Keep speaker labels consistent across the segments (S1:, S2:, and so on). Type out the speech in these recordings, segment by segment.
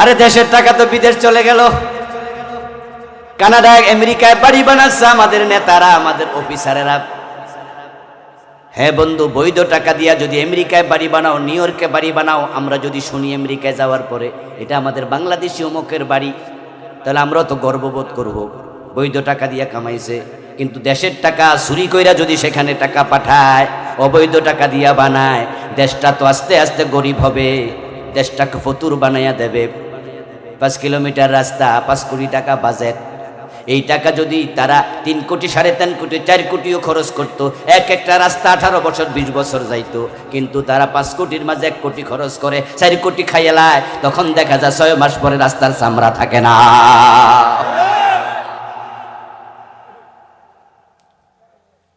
S1: আরে দেশের টাকা তো বিদেশ চলে গেল। কানাডায়, আমেরিকায় বাড়ি বানাচ্ছে আমাদের নেতারা, আমাদের অফিসারেরা। হ্যাঁ বন্ধু, বৈধ টাকা দিয়া যদি আমেরিকায় বাড়ি বানাও, নিউ ইয়র্কে বাড়ি বানাও, আমরা যদি শুনি আমেরিকায় যাওয়ার পরে, এটা আমাদের বাংলাদেশি অমুকের বাড়ি, তাহলে আমরাও তো গর্ববোধ করব। বৈধ টাকা দিয়া কামাইছে, কিন্তু দেশের টাকা চুরি কইরা যদি সেখানে টাকা পাঠায়, অবৈধ টাকা দিয়া বানায়, দেশটা তো আস্তে আস্তে গরিব হবে, দেশটাকে ফতুর বানাইয়া দেবে। পাঁচ কিলোমিটার রাস্তা, পাঁচ কোটি টাকা বাজেট। এই টাকা যদি তারা তিন কোটি সাড়ে তিন কোটি, চার কোটিও খরচ করতো, এক একটা রাস্তা আঠারো বছর, বিশ বছর যাইতো। কিন্তু তারা পাঁচ কোটির মাঝে এক কোটি খরচ করে, চার কোটি খাইয়েলায় তখন দেখা যায় ছয় মাস পরে রাস্তার চামড়া থাকে না।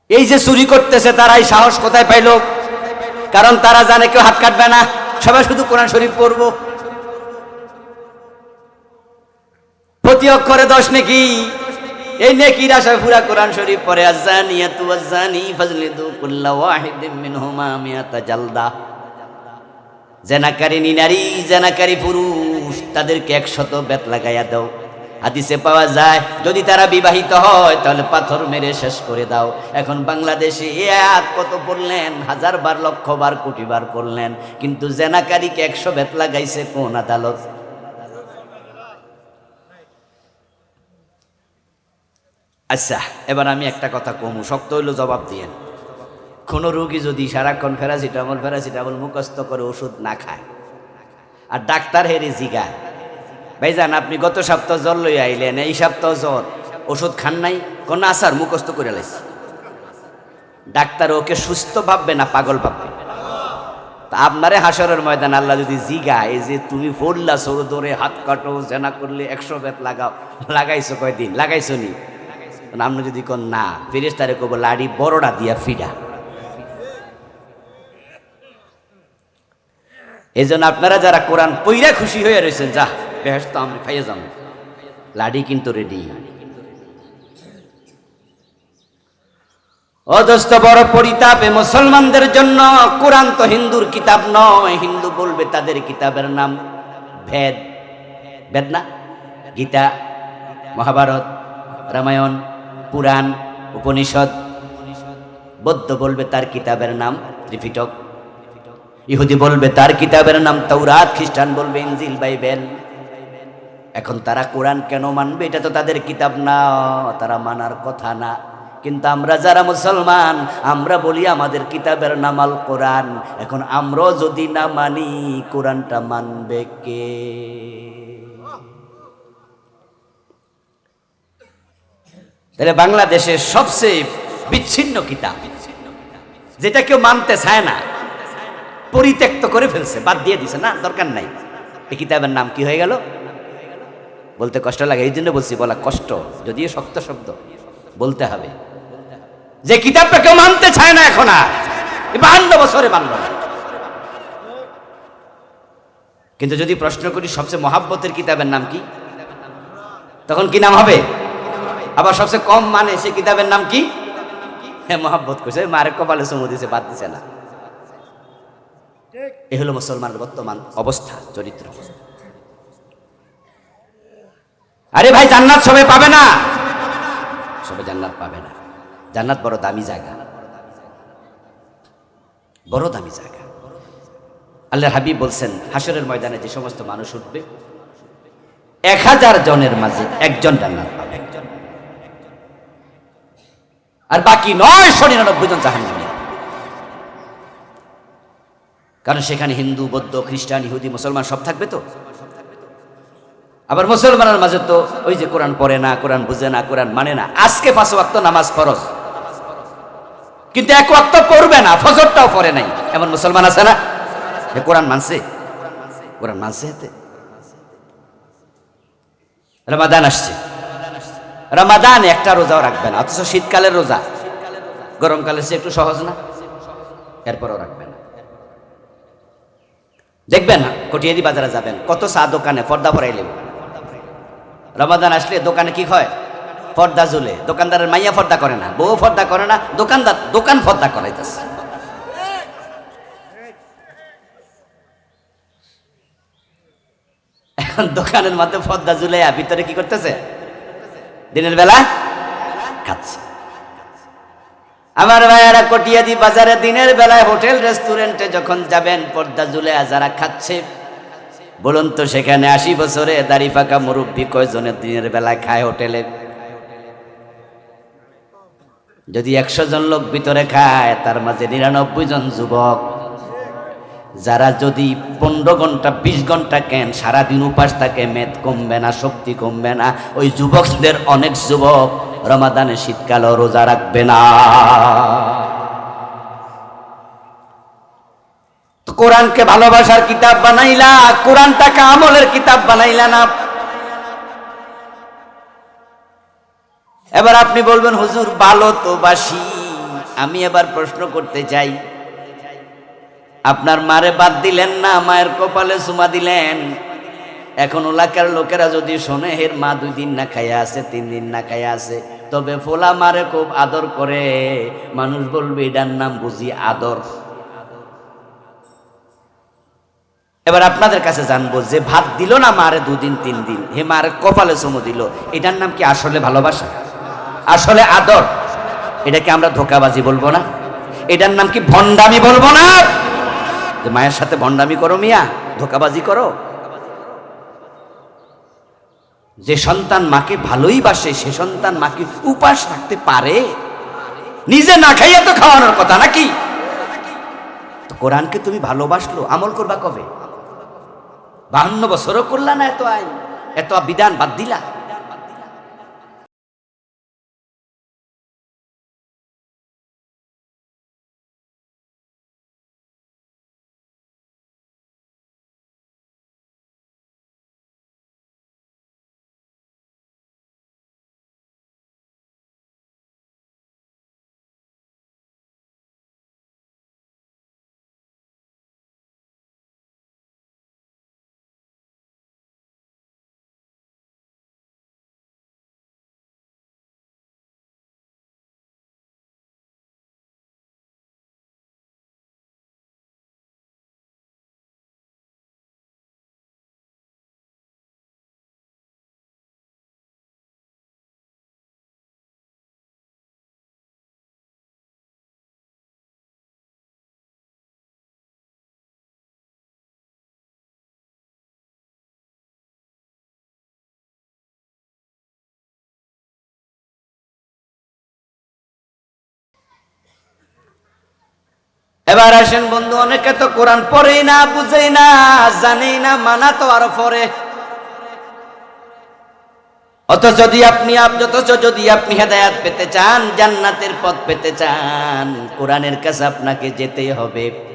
S1: এই যে চুরি করতেছে তারাই সাহস কোথায় পাইল? কারণ তারা জানে কেউ হাত কাটবে না। সবাই শুধু কোরআন শরীফ পড়ব। প্রতি অক্ষরে দশ নেকি। এই নেকির আশায় পুরা কোরআন শরীফ পড়ে আজানিয়াতু আজানি ফাজলিদু কুল্লা ওয়াহিদিম মিনহুমা মিয়াতা জালদা। জেনাকারী নারী জেনাকারী পুরুষ, তাদেরকে একশত বেত লাগাইয়া দাও। হাদিসে পাওয়া যায়, যদি তারা বিবাহিত হয়, তাহলে পাথর মেরে শেষ করে দাও। এখন বাংলাদেশে এ আয়াত কত পড়লেন হাজার বার লক্ষ বার কোটি বার পড়লেন। কিন্তু জেনাকারীকে একশো বেত লাগাইছে কোন আদালত? আচ্ছা এবার আমি একটা কথা কমু, শক্ত হইল জবাব দিয়েন। কোনো রোগী যদি সারাক্ষণ ফেরাসিটামল ফেরাসিটামল মুখস্থ করে ওষুধ না খায়, আর ডাক্তার হেরে জিগায়, ভাইজান আপনি গত সপ্তাহ জ্বর লই আইলেন, এই সপ্তাহ জ্বর ওষুধ খান নাই, কোন আসার মুখস্থ করে লাইছে। ডাক্তার ওকে সুস্থ ভাববে না পাগল ভাববে? তা আপনারে হাসরের ময়দান আল্লাহ যদি জিগায় যে তুমি ফোরলা সৌর ধরে হাত কাটো, জেনা করলে একশো বেত লাগাও, লাগাইছো কয়দিন, লাগাইছো নি? আপনি যদি কন, না, ফিরিস তারে কব লাড়ি বড়টা দিয়া ফিডা। এই জন্য আপনারা যারা কোরআন পইরা খুশি হয়ে রয়েছেন যা বেহেস তো আমি খাইয়ে যাম। লাডি কিন্তু রেডি। অদস্ত বড় পরিতাপে মুসলমানদের জন্য কোরআন তো হিন্দুর কিতাব নয়। হিন্দু বলবে তাদের কিতাবের নাম ভেদ। বেদ না? গীতা, মহাভারত, রামায়ণ পুরাণ, উপনিষদ। বৌদ্ধ বলবে তার কিতাবের নাম ত্রিপিটক। ইহুদি বলবে তার কিতাবের নাম তৌরাত খ্রিস্টান বলবে ইনজিল, বাইবেল। এখন তারা কোরআন কেন মানবে? এটা তো তাদের কিতাব না, তারা মানার কথা না। কিন্তু আমরা যারা মুসলমান, আমরা বলি আমাদের কিতাবের নাম আল কোরআন। এখন আমরাও যদি না মানি, কোরআনটা মানবে কে? তাহলে বাংলাদেশের সবচেয়ে বিচ্ছিন্ন কিতাব, যেটা কেউ মানতে চায় না, পরিত্যক্ত করে ফেলছে, বাদ দিয়ে দিছে, না, দরকার নাই। এই কিতাবের নাম কি হয়ে গেল? বলতে কষ্ট লাগে এই জন্য বলছি, বলা কষ্ট, যদিও শক্ত শব্দ, বলতে হবে। যে কিতাবটা কেউ মানতে চায় না এখন আর বাহান্ন বছরে মানল কিন্তু যদি প্রশ্ন করি, সবচেয়ে মহাব্বতের কিতাবের নাম কি? তখন কি নাম হবে? আবার সবচেয়ে কম মানে সে কিতাবের নাম কি? হ্যাঁ মহাব্বত করছে মারে কপালে চুমু দিছে, বাদ দিছে না। এ হলো মুসলমানের বর্তমান অবস্থা, চরিত্র। আরে ভাই, জান্নাত সবাই পাবে না? সবাই জান্নাত পাবে না। জান্নাত বড় দামি জায়গা। বড় দামি জায়গা। আল্লাহ হাবিব বলছেন হাসরের ময়দানে যে সমস্ত মানুষ উঠবে, এক হাজার জনের মাঝে একজন জান্নাত পাবে। আর বাকি নয়শো নিরানব্বই জন জাহান কারণ সেখানে হিন্দু, বৌদ্ধ, খ্রিস্টান, ইহুদি, মুসলমান সব থাকবে তো। আবার মুসলমানের মাঝে তো ওই যে কোরআন পড়ে না, কোরআন বুঝে না, কোরআন মানে না। আজকে পাঁচ ওয়াক্ত নামাজ ফরজ। কিন্তু এক ওয়াক্ত পড়বে না, ফজরটাও পড়ে নাই। এমন মুসলমান আছে না? কোরআন মানছে? কোরআন মানছে হেতে রমাদান আসছে। রমাদান একটা রোজাও রাখবে না, অথচ শীতকালের রোজা। গরমকালের সে একটু সহজ না? এরপরও রাখবে না। দেখবেন না, কটিয়াদি বাজারে যাবেন, কত চা দোকানে পর্দা পরাইলেন রমাদান আসলে দোকানে কি হয়? পর্দা ঝুলে দোকানদারের মাইয়া পর্দা করে না, বউ পর্দা করে না, দোকানদার দোকান পর্দা করাইতেছে। এখন দোকানের মধ্যে পদ্মা ঝুলাইয়া ভিতরে কি করতেছে? দিনের বেলা খাচ্ছে। আমার ভাইয়ারা কটিয়াদি বাজারে দিনের বেলায় হোটেল, রেস্টুরেন্টে যখন যাবেন, পর্দা ঝুলে যারা খাচ্ছে, বলুন তো সেখানে আশি বছরে দাড়ি ফাঁকা মুরব্বী কয়জনের দিনের বেলায় খায় হোটেলে? যদি একশো জন লোক ভিতরে খায়, তার মাঝে নিরানব্বই জন যুবক। যারা যদি পনেরো ঘণ্টা, বিশ ঘণ্টা কেন, সারাদিন উপাস থাকে, মেদ কমবে না, শক্তি কমবে না, ওই যুবকদের অনেক যুবক রমাদানে শীতকালও রোজা রাখবে না। কোরআনকে ভালোবাসার কিতাব বানাইলা, কোরআনটাকে আমলের কিতাব বানাইলা না। এবার আপনি বলবেন, হুজুর, ভালো তো বাসি। আমি এবার প্রশ্ন করতে চাই আপনার মারে বাদ দিলেন না, মায়ের কপালে চুমা দিলেন। এখন এলাকার লোকেরা যদি শোনে, হের মা দুই দিন না খাইয়া আছে, তিন দিন না খাইয়া আছে, তবে ফোলা মারে খুব আদর করে। মানুষ বলবে, এটার নাম বুঝি আদর। এবার আপনাদের কাছে জানব যে, ভাত দিল না মারে দুদিন তিন দিন? হে মারে কপালে চুমো দিল। এটার নাম কি আসলে ভালোবাসা? আসলে আদর? এটাকে আমরা ধোকাবাজি বলব না? এটার নাম কি ভণ্ডামি বলব না? যে মায়ের সাথে ভণ্ডামি করো মিয়া, ধোকাবাজি করো। যে সন্তান মাকে ভালোই বাসে, সে সন্তান মাকে উপাস রাখতে পারে। নিজে না খাইয়া তো খাওয়ানোর কথা নাকি? কোরআনকে তুমি ভালোবাসলো, আমল করবা কবে? বাহান্ন বছরও করলা না এত আইন, এত বিধান বাদ দিলা। এবার আসেন বন্ধু, অনেকে তো কোরআন পড়েই না, বুঝেই না, জানেই না, মানা তো আরও পরে অথচ যদি আপনি আপ- অথচ যদি আপনি হেদায়াত পেতে চান, জান্নাতের পথ পেতে চান, কোরআনের কাছে আপনাকে যেতে হবে।